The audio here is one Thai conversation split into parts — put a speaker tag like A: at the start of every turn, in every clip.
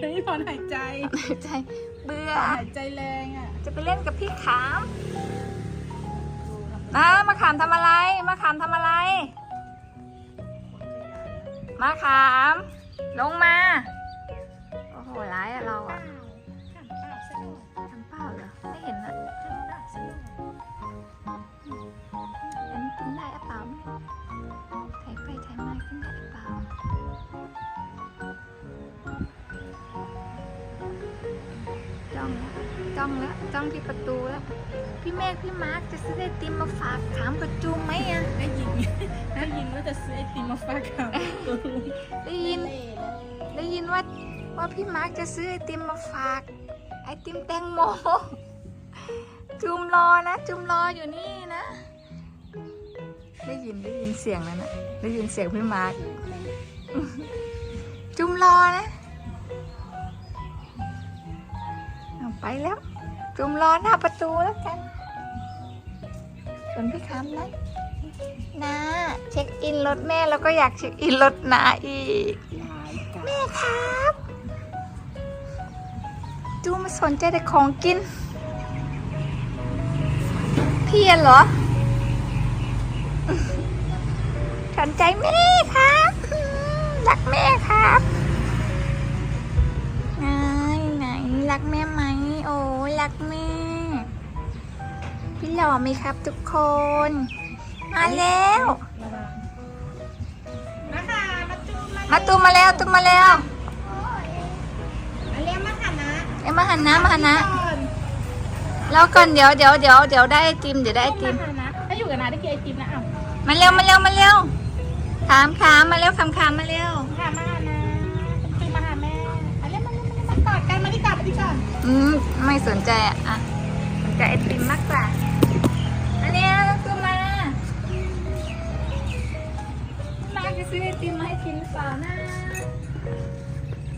A: ไม่พอนหายใจ
B: ใจเบื่อ
A: หายใจแรงอะ
B: จะไปเล่นกับพี่ขามนะมาขามทำอะไร มาขามทำอะไร มาขาม ลงมา โอ้โหร้ายอะเราอะ
A: อ
B: งแล้วจ้องที่ประตูแล้ว พี่เมฆพี่มาร์คจะซื้อไอติมมาฝากขามกับจูมไหมอะ
A: ได้ยินได้ยินว่าจะซื้อไอติมมาฝากเขาตัวลุง
B: ได้ยิน
A: เล่เลย
B: ได้ยินว่าว่าพี่มาร์คจะซื้อไอติมมาฝาก ไอติมแตงโม จุมรอนะ จุมรออยู่นี่นะ ได้ยินได้ยินเสียงนั้นนะได้ยินเสียงพี่มาร์คจุมรอนะเอาไปแล้ว จุมรอหน้าประตูแล้วกัน ส่วนพี่คำนะนะเช็คอินรถแม่แล้วก็อยากเช็คอินรถนาอีก แม่ครับ จูมาสนใจแต่ของกิน พี่เหรอ สนใจแม่ครับ รักแม่ครับ รักแม่ไหม โอ้รักแม่ พี่หล่อไหมครับทุกคน มาแล้ว
A: ระวังนะคะมาจูมา
B: มาตูมมาแล้วตูมมาแล้ว
A: มาเรียกมาค่ะนะ
B: เอ้ยมาหันนะมาหันนะ
A: ก่อน
B: แล้วก่อนเดี๋ยวเดี๋ยวเดี๋ยวเดี๋ยวได้ไอติมเดี๋ยวได้ไอติม
A: มาค่ะนะถ้าอยู่กับนาได้กินไอติมนะอ้าว
B: มาเร็วมาเร็วมาเร็วขามขามมาเร็วขามขามมาเร็ว
A: ค่ะมาค่ะนะจูมาหาแม่มาเรีย กมาเรียกมาเรียกมากอดกันมาดิกอดมาดิก่อน
B: อืมไม่สนใจอะอะสนใจไอติมมากกว่าอันเนี้ยคือมามาจะซื้อไอติมมาให้กินหรือเปล่านะ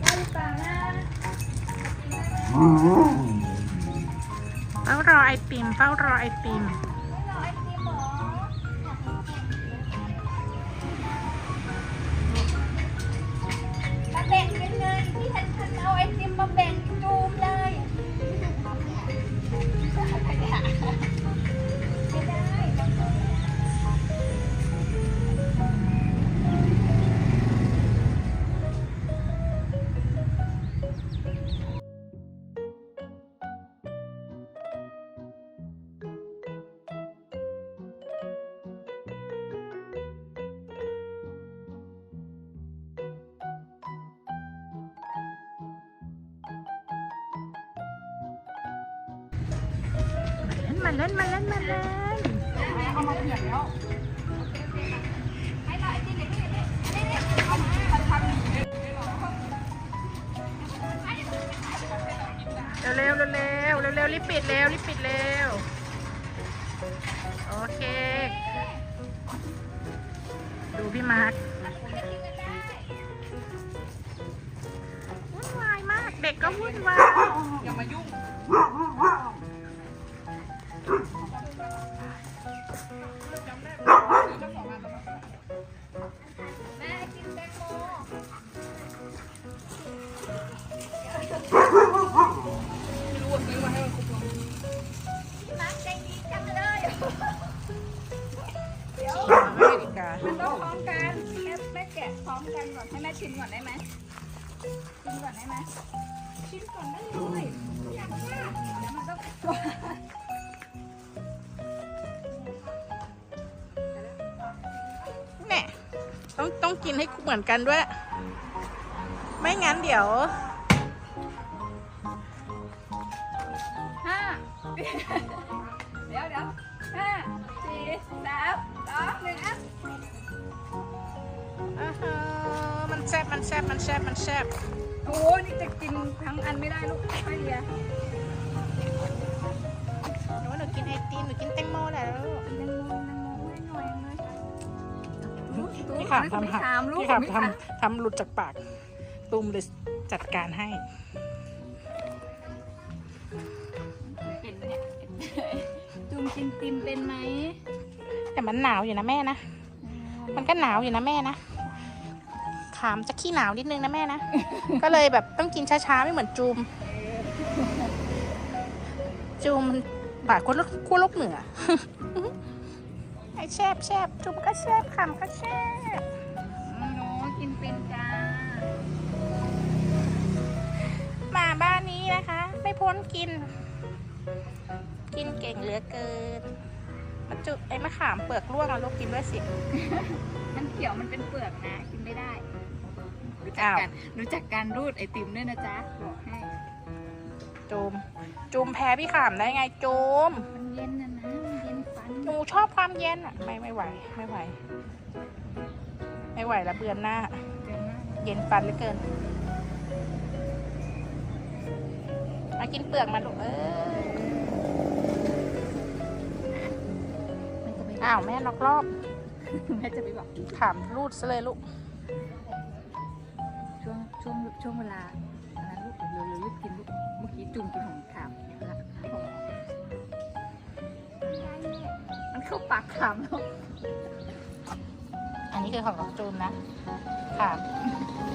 B: ได้หรือเปล่านะ
A: เฝ้ารอไอติมเฝ้ารอไอติม
B: มาเล่นมาเล่
A: นมาเล่นเอามาเปียกแล้ว
B: ให้เราไอติมเดี๋ยวพี่เดี๋ยนี่นี่
A: เร็วเร็วเร็วเร็วเร็วรีบปิดเร็วรีบปิดเร็วโอเค ดูพี่มาร์ควุ่นวายมาก เด็กก็วุ่นวายอย่ามายุ่ง
B: ดี๋ยว
A: ไม่ดีกา
B: มันต้องพร้อมกันแม่แม่แกะพร้อมกันก่อนให้แม่ชิมก่อนได้ไหมชิมก่อนได้ไหมชิมก่อนได้เลยอยากว่าเดี๋ยวมันต้อง
A: แน่ต้องต้องกินให้เหมือนกันด้วย ไม่งั้นเดี๋ยว
B: ห้า
A: แซ่บมันแซ่บมันแซ่บมันแซ่บ
B: โอ้นี่จะกินทั้งอันไม่ได้ลูกไม่เดีย
A: หนูว่าหนูกินไอติมหนูกินแตงโมแหละลูก
B: ยังงงยังงงไม่หน่อยเลย
A: พี่ขาบทำ
B: ไม่
A: หัก
B: ถามลูก
A: พี่ขาบ
B: ไม่
A: ทำทำหลุดจากปากตูมเลยจัดการให้
B: เป็นเนี่ยจุ่มกินติมเป็นไหม
A: แต่มันหนาวอยู่นะแม่นะมันก็หนาวอยู่นะแม่นะ ขขามจะขี้หนาวนิดนึงนะแม่นะ ก็เลยแบบต้องกินช้าๆ ไม่เหมือนจูม จูมมันบาดคนลขั้วโลกเหนือไอแชบแชบจูมก็แชบขามก็แชบ
B: หนูกินเป็นจ้า
A: หมาบ้านนี้นะคะ ไม่พ้นกิน กินเก่งเหลือเกินมาจุไอ้มะขามเปลือกร่วงอะลูกกินด้วยสิ
B: มันเขียวมันเป็นเปลือกนะ กินไม่ได้ รู้จัก
A: อ้าว
B: กัน รู้จักการรูดไอติมด้วยนะจ๊ะบอกให้
A: จูมจูมแพ้พี่ขามได้ไงจูม
B: มันเย็นนะนะมันเย็นฟัน
A: หนูชอบความเย็นอะไม่ไม่ไหว ไม่ไหว ไม่ไหวแล้วเบือนหน้า
B: เกินมาก
A: เย็นฟันเหลือเกินมากินเปลือกมาลูกเออ
B: มันจะไป
A: อ้าวแม่ล็อกรอบ
B: แม่จะไปบอก
A: ขามรูดซะเลยลูก
B: ช่วงช่วงช่วงเวลาอันนั้นลูกเร็วๆรีบกินลูกเมื่อกี้จุ่มกินของขามละมันเข้าปากขามแล้ว
A: อันนี้คือของน้องจูนนะขาม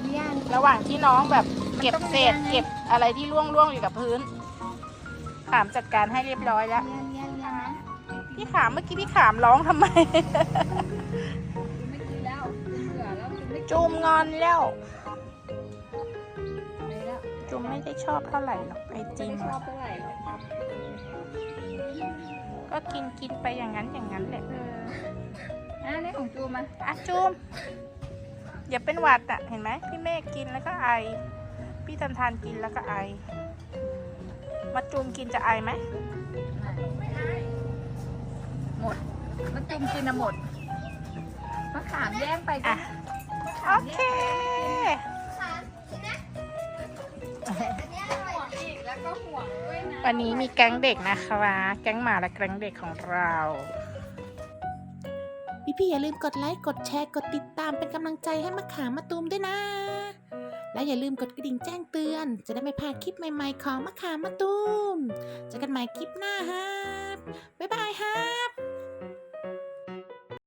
B: เนี่ย
A: ระหว่างที่น้องแบบเก็บ
B: มันต้อง
A: เศษ
B: เลี้ยงไง
A: เก็บอะไรที่ร่วงร่วงๆอยู่กับพื้น ขามจัดการให้เรียบร้อยแล้ว
B: เลียนเลียนเลียนนะ
A: พี่ขามเมื่อกี้พี่ขามร้องทำไม
B: ไม่กินแล้วกินเบื่อแล้วกินไม่กิน
A: จูมงอนแล้ว
B: เลย แล้ว
A: จูมไม่ได้ชอบเท่าไหร่หรอกไอ
B: ไม่
A: จิม
B: ได้ชอบ
A: อะ
B: เท่าไหร่หรอกครับ
A: ก็กินกินไปอย่างนั้นอย่างนั้นแหละ
B: เอออะนี่ของจูมา
A: อะจูมอย่าเป็นหวัดอะเห็นไหมพี่เมฆกินแล้วก็ไอ พี่ทันทานกินแล้วก็ไอ มาจูมกินจะไอไหม
B: หมดมันจุ่มกินอะหมดมะขามแย่งไปจ้ะ
A: อะ
B: มะ
A: โอ
B: ขาม
A: เค วันนี้มีแก๊งเด็กนะคะแก๊งหมาและแก๊งเด็กของเรา พี่ๆอย่าลืมกดไลค์ กดแชร์ กดติดตามเป็นกำลังใจให้มะขามมาตูมด้วยนะ และอย่าลืมกดกระดิ่งแจ้งเตือน จะได้ไม่พลาดคลิปใหม่ๆของมะขามมาตูมเจอกันใหม่คลิปหน้าครับบ๊ายบายครับ